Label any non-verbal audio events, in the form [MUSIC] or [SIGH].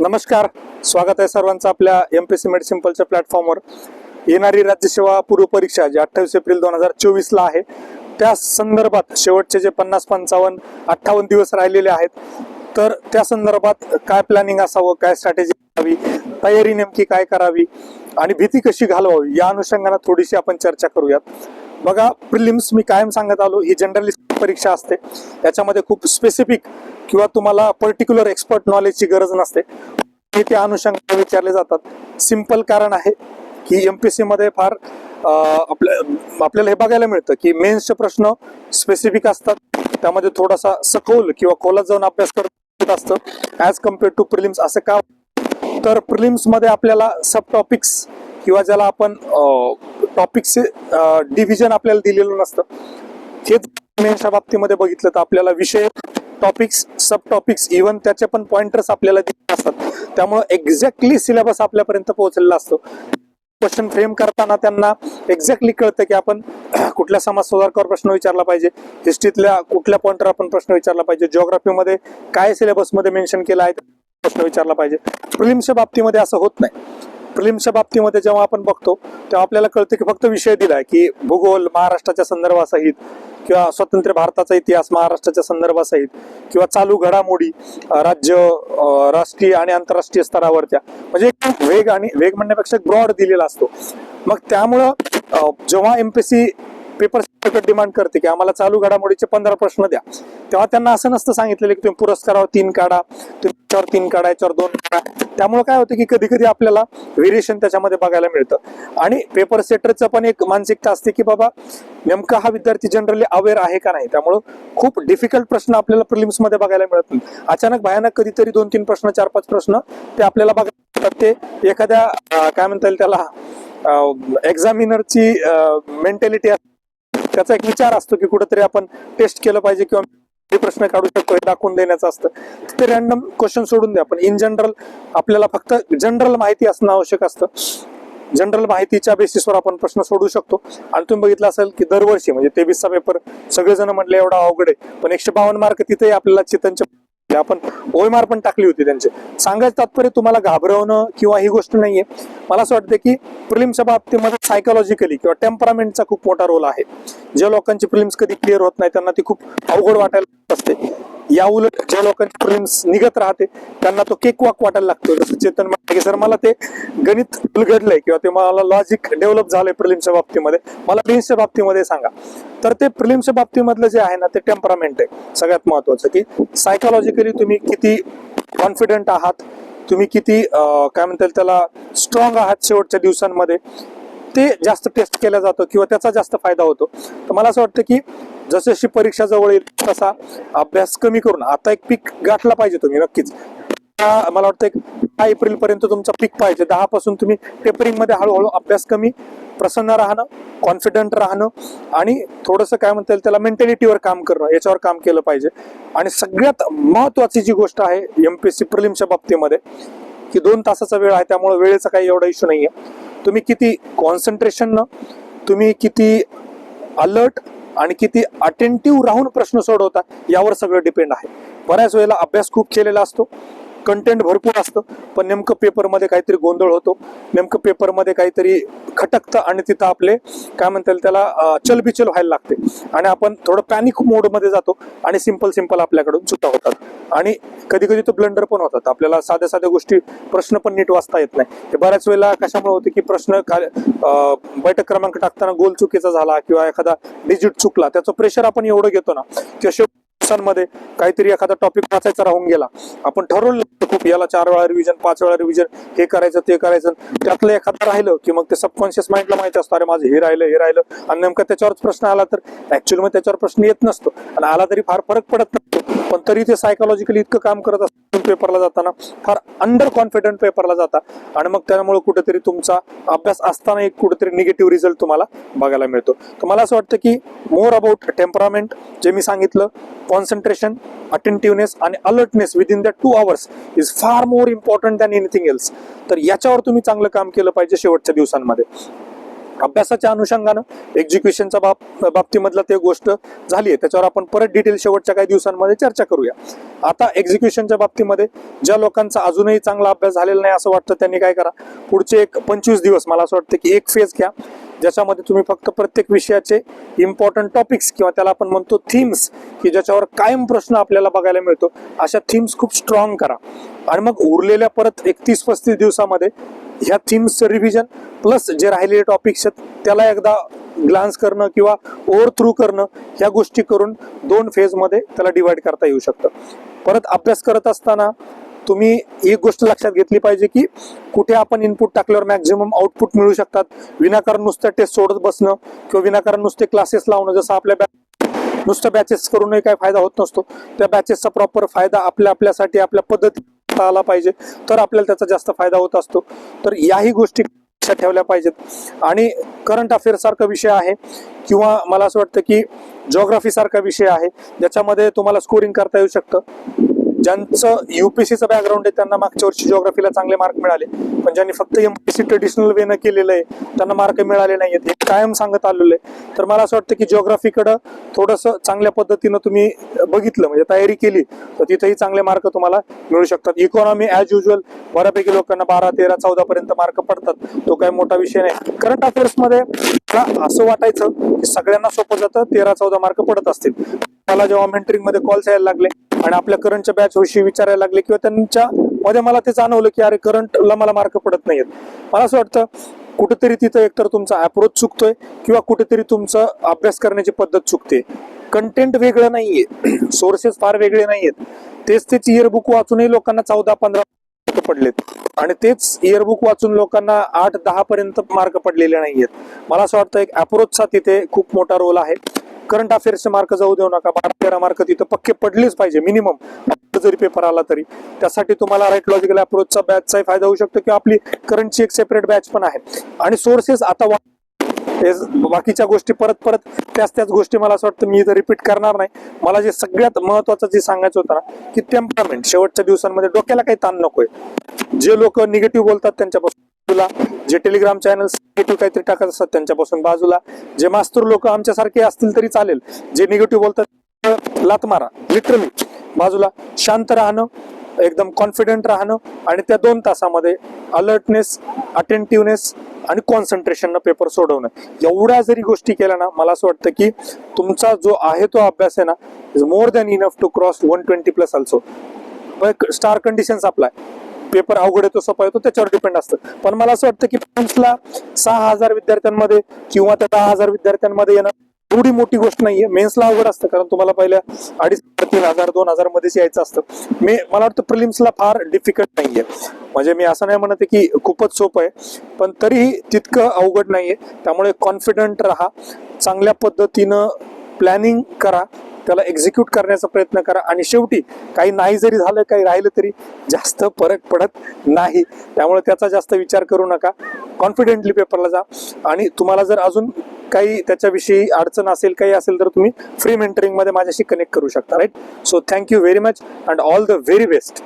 नमस्कार. स्वागत आहे सर्वांचं आपल्या एम पी सी मेड सिम्पलच्या प्लॅटफॉर्मवर येणारी राज्यसेवा पूर्व परीक्षा जी अठ्ठावीस एप्रिल दोन हजार चोवीसला आहे त्या संदर्भात शेवटचे जे पन्नास पंचावन्न अठ्ठावन्न दिवस राहिलेले आहेत तर त्या संदर्भात काय प्लॅनिंग असावं काय स्ट्रॅटेजी करावी तयारी नेमकी काय करावी आणि भीती कशी घालवावी या अनुषंगाने थोडीशी आपण चर्चा करूयात. बघा प्रिलिम्स मी कायम सांगत आलो ही जनरलिस्ट परीक्षा असते. याच्यामध्ये खूप स्पेसिफिक किंवा तुम्हाला पर्टिक्युलर एक्सपर्ट नॉलेजची गरज नसते हे त्या अनुषंगाने विचारले जातात. सिंपल कारण आहे की एमपीसी मध्ये फार आपल्या आपल्याला हे बघायला मिळतं की मेन्सचे प्रश्न स्पेसिफिक असतात. त्यामध्ये थोडासा सखोल किंवा खोलात जाऊन अभ्यास करत असतं. ॲज कंपेअर टू प्रिलिम्स असं का? तर प्रिलिम्समध्ये आपल्याला सब टॉपिक्स किंवा ज्याला आपण टॉपिक्स डिव्हिजन आपल्याला दिलेलं नसतं. हेच मेन्सच्या बाबतीमध्ये बघितलं तर आपल्याला विषय टॉपिक्स सब टॉपिक्स इव्हन त्याचे पण पॉइंटर्स आपल्याला दिले असतात. त्यामुळे एक्झॅक्टली सिलेबस आपल्यापर्यंत पोहोचलेला असतो. क्वेश्चन फ्रेम करताना त्यांना एक्झॅक्टली कळतं की आपण [CLEARS THROAT] कुठल्या समाज सुधारकावर प्रश्न विचारला पाहिजे. हिस्ट्रीतल्या कुठल्या पॉइंटवर आपण प्रश्न विचारला पाहिजे. जिओग्राफीमध्ये काय सिलेबसमध्ये मेन्शन केलं आहे प्रश्न विचारला पाहिजे. प्रिलिम्सच्या बाबतीमध्ये असं होत नाही. प्रिलिम्सच्या बाबतीमध्ये जेव्हा आपण बघतो तेव्हा आपल्याला कळतं की फक्त विषय दिलाय की भूगोल महाराष्ट्राच्या संदर्भासहित किंवा स्वतंत्र भारताचा इतिहास महाराष्ट्राच्या संदर्भासहित किंवा चालू घडामोडी राज्य राष्ट्रीय आणि आंतरराष्ट्रीय स्तरावरच्या. म्हणजे एक वेग आणि वेग म्हणण्यापेक्षा ब्रॉड दिलेला असतो. मग त्यामुळं जेव्हा एमपीसी पेपर डिमांड करते की आम्हाला चालू घडामोडीचे पंधरा प्रश्न द्या तेव्हा त्यांना असं नसतं सांगितलेलं की तुम्ही पुरस्कारावर तीन काढा तुम्ही याच्यावर तीन काढा याच्यावर दोन काढा. त्यामुळे काय होतं की कधी कधी आपल्याला व्हेरिएशन त्याच्यामध्ये बघायला मिळतं. आणि पेपर सेटरचं पण एक मानसिकता असते की बाबा नेमका हा विद्यार्थी जनरली अवेअर आहे का नाही? त्यामुळं खूप डिफिकल्ट प्रश्न आपल्याला प्रिलिम्समध्ये बघायला मिळत नाही. अचानक भयानक कधीतरी दोन तीन प्रश्न चार पाच प्रश्न ते आपल्याला बघायला मिळतात. ते एखाद्या काय म्हणता येईल त्याला एक्झामिनरची मेंटॅलिटी त्याचा एक विचार असतो की कुठेतरी आपण टेस्ट केलं पाहिजे किंवा हे प्रश्न काढू शकतो हे दाखवून देण्याचं असतं. ते रॅन्डम क्वेश्चन सोडून द्या पण इन जनरल आपल्याला फक्त जनरल माहिती असणं आवश्यक असतं. जनरल माहितीच्या बेसिसवर आपण प्रश्न सोडू शकतो. आणि तुम्ही बघितलं असेल की दरवर्षी म्हणजे तेवीसचा पेपर सगळेजण म्हटले एवढा अवघड आहे पण एकशे बावन्न मार्क तिथेही आपल्याला चितनच्या आपण ओएमआर पण टाकली होती त्यांचे. सांगायचं तात्पर्य तुम्हाला घाबरवणं किंवा ही गोष्ट नाहीये. मला असं वाटतं की प्रिलिम्सच्या बाबतीमध्ये सायकोलॉजिकली किंवा टेम्परामेंटचा खूप मोठा रोल आहे. ज्या लोकांची प्रिलिम्स कधी क्लिअर होत नाही त्यांना ती खूप अवघड वाटायला असते. या उलट ज्या लोकांची प्रिलिम्स निघत राहते त्यांना तो केक वाक वाटायला लागतो. जसं चेतन म्हणते की सर मला ते गणित उलगडलंय किंवा ते मला लॉजिक डेव्हलप झालंय प्रिलिम्सच्या बाबतीमध्ये. मला मेन्सच्या बाबतीमध्ये सांगा. तर ते प्रिलिम्सच्या बाबतीमधलं जे आहे ना ते टेम्परामेंट आहे. सगळ्यात महत्वाचं की सायकोलॉजिकली तुम्ही किती कॉन्फिडंट आहात तुम्ही किती काय म्हणता येईल त्याला स्ट्रॉंग आहात शेवटच्या दिवसांमध्ये ते जास्त टेस्ट केला जातो किंवा त्याचा जास्त फायदा होतो. तर मला असं वाटतं की जशी परीक्षा जवळ येईल तसा अभ्यास कमी करून आता एक पीक गाठला पाहिजे तुम्ही नक्कीच. मला वाटतं एक दहा एप्रिल पर्यंत तुमचा पीक पाहिजे. दहा पासून तुम्ही टेपरिंगमध्ये हळूहळू अभ्यास कमी प्रसन्न राहणं कॉन्फिडंट राहणं आणि थोडंसं काय म्हणता येईल त्याला मेंटॅलिटीवर काम करणं याच्यावर काम केलं पाहिजे. आणि सगळ्यात महत्वाची जी गोष्ट आहे एम पी एस सी प्रिलिमच्या बाबतीमध्ये की दोन तासाचा वेळ आहे त्यामुळे वेळेचा काही एवढा इश्यू नाहीये. तुम्ही किती कॉन्सन्ट्रेशन तुम्ही किती अलर्ट आणि किती अटेंटिव्ह राहून प्रश्न सोडवता यावर सगळं डिपेंड आहे. बऱ्याच वेळेला अभ्यास खूप केलेला असतो. कंटेंट भरपूर असतं पण नेमकं पेपरमध्ये काहीतरी गोंधळ होतो. नेमकं पेपरमध्ये काहीतरी खटकतं आणि तिथं आपले काय म्हणता येईल त्याला चलबिचल व्हायला लागते. आणि आपण थोडं पॅनिक मोडमध्ये जातो आणि सिंपल सिंपल आपल्याकडून चुका होतात. आणि कधी कधी तो ब्लंडर पण होतात. आपल्याला साध्या साध्या गोष्टी प्रश्न पण नीट वाचता येत नाही. हे बऱ्याच वेळेला कशामुळे होते की प्रश्न बैठक क्रमांक टाकताना गोल चुकीचा झाला किंवा एखादा डिजिट चुकला त्याचं प्रेशर आपण एवढं घेतो ना की अशा दिवसांमध्ये काहीतरी एखादा टॉपिक वाचायचा राहून गेला. आपण ठरवलं खूप याला चार वेळा रिव्हिजन पाच वेळा रिव्हिजन हे करायचं ते करायचं. त्यातलं एखादं राहिलं की मग ते सबकॉन्शियस माइंडला माहिती असतं अरे माझं हे राहिलं हे राहिलं. आणि नेमकं त्याच्यावरच प्रश्न आला तर ऍक्च्युअली मग त्याच्यावर प्रश्न येत नसतो. आणि आला तरी फार फरक पडत नसतो. पण तरी ते सायकोलॉजिकली इतकं काम करत असतं पेपरला जाताना फार अंडर कॉन्फिडंट पेपरला जाता. आणि मग त्यामुळे कुठेतरी तुमचा अभ्यास असताना एक कुठेतरी निगेटिव्ह रिझल्ट तुम्हाला बघायला मिळतो. तर मला असं वाटतं की मोर अबाउट टेम्परामेंट जे मी सांगितलं कॉन्सन्ट्रेशन अटेंटिव्हनेस आणि alertness within that two hours is far more important than anything else तर याच्यावर तुम्ही चांगलं काम केलं पाहिजे शेवटच्या दिवसांमध्ये. अभ्यासाच्या अनुषंगानं एक्झिक्युशनच्या बाब बाबतीमधलं ते गोष्ट झाली आहे. त्याच्यावर आपण परत डिटेल शेवटच्या काही दिवसांमध्ये चर्चा करूया. आता एक्झिक्युशनच्या बाबतीमध्ये ज्या लोकांचा अजूनही चांगला अभ्यास झालेला नाही असं वाटतं त्यांनी काय करा? पुढचे एक पंचवीस दिवस मला असं वाटतं की एक फेज घ्या. ज्याच्यामध्ये तुम्ही फक्त प्रत्येक विषयाचे इम्पॉर्टंट टॉपिक्स किंवा त्याला आपण म्हणतो थीम्स की ज्याच्यावर कायम प्रश्न आपल्याला बघायला मिळतो अशा थीम्स खूप स्ट्रॉंग करा. आणि मग उरलेल्या परत एकतीस पस्तीस दिवसामध्ये ह्या थीम्सचं रिव्हिजन प्लस जे राहिलेले टॉपिक्स आहेत त्याला एकदा ग्लान्स करणं किंवा ओव्हर थ्रू करणं ह्या गोष्टी करून दोन फेजमध्ये त्याला डिवाइड करता येऊ शकतं. परत अभ्यास करत असताना तुम्ही एक गोष्ट लक्षात घेतली पाहिजे की कुठे आपण इनपुट टाकल्यावर मॅक्झिमम आउटपुट मिळू शकतात. विनाकारण नुसतं टेस्ट सोडत बसणं किंवा विनाकारण नुसते क्लासेस लावणं जसं आपल्या बॅच नुसतं बॅचेस करूनही काय फायदा होत नसतो. त्या बॅचेसचा प्रॉपर फायदा आपल्या आपल्यासाठी आपल्या पद्धती आला पाहिजे. तर आपल्याला त्याचा जास्त फायदा होत असतो. तर याही गोष्टी लक्षात ठेवल्या पाहिजेत. आणि करंट अफेअर सारखा विषय आहे किंवा मला असं वाटतं की जॉग्राफी सारखा विषय आहे. ज्याच्यामध्ये तुम्हाला स्कोरिंग करता येऊ शकतं. ज्यांचं युपीएससीचं बॅकग्राऊंड आहे त्यांना मागच्या वर्षी जॉग्राफीला चांगले मार्क मिळाले. पण ज्यांनी फक्त एमपीएससी ट्रेडिशनल वेनं केलेलं आहे त्यांना मार्क मिळाले नाहीयेत. हे कायम सांगत आलेलं आहे. तर मला असं वाटतं की जिओग्राफीकडं थोडंसं चांगल्या पद्धतीनं तुम्ही बघितलं म्हणजे तयारी केली तर तिथेही चांगले मार्क तुम्हाला मिळू शकतात. इकॉनॉमी ॲज युजल बऱ्यापैकी लोकांना बारा तेरा चौदा पर्यंत मार्क पडतात. तो काही मोठा विषय नाही. करंट अफेअर्समध्ये मला असं वाटायचं की सगळ्यांना सोपं जातं तेरा चौदा मार्क पडत असतील. मला जेव्हा मेंटरिंगमध्ये कॉल्स यायला लागले आणि आपल्या करंटच्या बॅच विषयी विचारायला लागले किंवा त्यांच्या मध्ये मला ते जाणवलं की अरे करंटला मला मार्क पडत नाहीयेत. मला असं वाटतं कुठेतरी तिथं एकतर तुमचा अप्रोच चुकतोय किंवा कुठेतरी तुमचं अभ्यास करण्याची पद्धत चुकते. कंटेंट वेगळं नाहीये. [CLEARS THROAT] सोर्सेस फार वेगळे नाहीयेत. तेच तेच इयरबुक वाचूनही लोकांना चौदा पंधरा मार्क पडलेत. आणि तेच इयरबुक वाचून लोकांना आठ दहा पर्यंत मार्क पडलेले नाहीयेत. मला असं वाटतं एक अप्रोचचा तिथे खूप मोठा रोल आहे. करंट अफेअर्सचे मार्क जाऊ देऊ नका. बारा तेरा मार्क तिथं पक्के पडलेच पाहिजे मिनिमम जरी पेपर आला तरी. त्यासाठी तुम्हाला राईट लॉजिकल अप्रोचचा बॅचचाही फायदा होऊ शकतो किंवा आपली करंटची एक सेपरेट बॅच पण आहे. आणि सोर्सेस आता बाकीच्या गोष्टी परत परत त्याच त्याच गोष्टी मला असं वाटतं मी इथं रिपीट करणार नाही. मला जे सगळ्यात महत्वाचं जे सांगायचं होतं ना की टेम्परामेंट शेवटच्या दिवसांमध्ये डोक्याला काही ताण नकोय. जे लोक निगेटिव्ह बोलतात त्यांच्यापासून. बाजूला जे टेलिग्राम चॅनल निगेटिव्ह काहीतरी टाकत असतात त्यांच्यापासून बाजूला जे मास्तूर लोक आमच्यासारखे असतील तरी चालेल. जे निगेटिव्ह बोलतात लात मारा लिटरली बाजूला शांत राहणं एकदम कॉन्फिडेंट राहणं आणि त्या दोन तासामध्ये अलर्टनेस अटेंटिव्हनेस आणि कॉन्सन्ट्रेशन पेपर सोडवणं. एवढ्या जरी गोष्टी केल्या ना मला असं वाटतं की तुमचा जो आहे तो अभ्यास आहे ना is more than enough to cross one twenty plus also star conditions apply paper अवघड येतो सोपा येतो त्याच्यावर डिपेंड असतं. पण मला असं वाटतं की ला सहा हजार विद्यार्थ्यांमध्ये किंवा त्या दहा हजार विद्यार्थ्यांमध्ये येणं एवढी मोठी गोष्ट नाहीये. मेन्सला अवघड असतं कारण तुम्हाला पहिल्या अडीच तीन हजार दोन हजार मध्येच यायचं असतं. मी मला वाटतं प्रिलिम्सला फार डिफिकल्ट नाहीये. म्हणजे मी असं नाही म्हणत आहे की खूपच सोपं आहे पण तरीही तितकं अवघड नाहीये. त्यामुळे कॉन्फिडंट राहा. चांगल्या पद्धतीनं प्लॅनिंग करा. त्याला एक्झिक्यूट करण्याचा प्रयत्न करा. आणि शेवटी काही नाही जरी झालं काही राहिलं तरी जास्त फरक पडत नाही. त्यामुळे त्याचा जास्त विचार करू नका. कॉन्फिडेंटली पेपरला जा. आणि तुम्हाला जर अजून काही त्याच्याविषयी अडचण असेल काही असेल तर तुम्ही फ्री मेंटरिंगमध्ये माझ्याशी कनेक्ट करू शकता. Right so thank you very much and all the very best